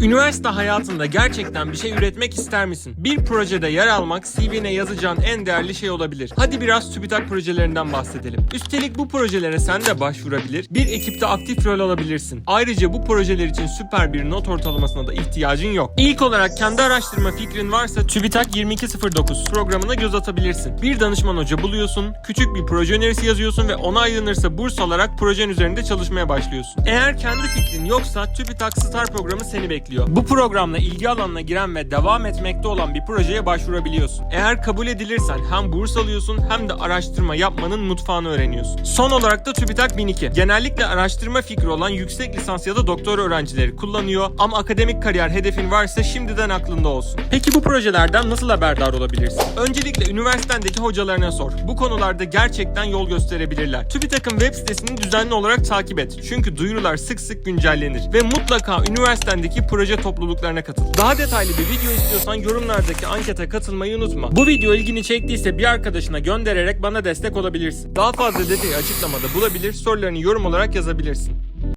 Üniversite hayatında gerçekten bir şey üretmek ister misin? Bir projede yer almak CV'ne yazacağın en değerli şey olabilir. Hadi biraz TÜBİTAK projelerinden bahsedelim. Üstelik bu projelere sen de başvurabilir, bir ekipte aktif rol alabilirsin. Ayrıca bu projeler için süper bir not ortalamasına da ihtiyacın yok. İlk olarak kendi araştırma fikrin varsa TÜBİTAK 2209 programına göz atabilirsin. Bir danışman hoca buluyorsun, küçük bir proje önerisi yazıyorsun ve onaylanırsa burs alarak projen üzerinde çalışmaya başlıyorsun. Eğer kendi fikrin yoksa TÜBİTAK Star programı seni bekliyor. Bu programla ilgi alanına giren ve devam etmekte olan bir projeye başvurabiliyorsun. Eğer kabul edilirsen hem burs alıyorsun hem de araştırma yapmanın mutfağını öğreniyorsun. Son olarak da TÜBİTAK 1002. Genellikle araştırma fikri olan yüksek lisans ya da doktora öğrencileri kullanıyor ama akademik kariyer hedefin varsa şimdiden aklında olsun. Peki bu projelerden nasıl haberdar olabilirsin? Öncelikle üniversitendeki hocalarına sor. Bu konularda gerçekten yol gösterebilirler. TÜBİTAK'ın web sitesini düzenli olarak takip et. Çünkü duyurular sık sık güncellenir. Ve mutlaka üniversitendeki proje topluluklarına katıl. Daha detaylı bir video istiyorsan yorumlardaki ankete katılmayı unutma. Bu video ilgini çektiyse bir arkadaşına göndererek bana destek olabilirsin. Daha fazla detayı açıklamada bulabilir, sorularını yorum olarak yazabilirsin.